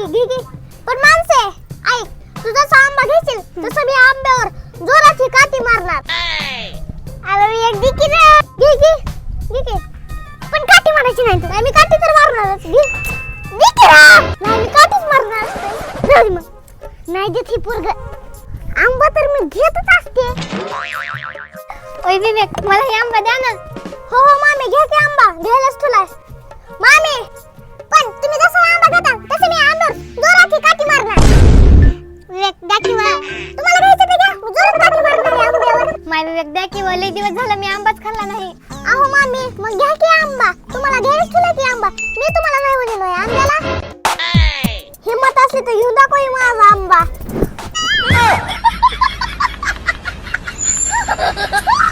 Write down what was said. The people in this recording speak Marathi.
घे पण माणसे ऐक तू जसा आंबा घेशील तसं मी आंब्यावर जोराची काठी मारणार. अरे मी एक दिकी ना. घे घे पण काठी मारायची नाही नाही मी काठी तर मारणारच. घे. घे की नाही मी काठीच मारणार जाऊ दे मग. नाही देत ही पोरग. आंबा तर मी घेतच असते. ओय विवेक मला हे आंबा द्या ना. तुम्हाला घ्यायचं घ्या मी जोरात मारणार आहे आंब्यावर. माय विवेक द्या की लय दिवस झाला मी आंबाच खाल्ला नाही. अहो मामी मग घ्या की आंबा. तुम्हाला घ्यायच तुला की आंबा. मी तुम्हाला नाही म्हणलो आंब्याला. हिम्मत असली तर येऊ दाखव माझा आंबा.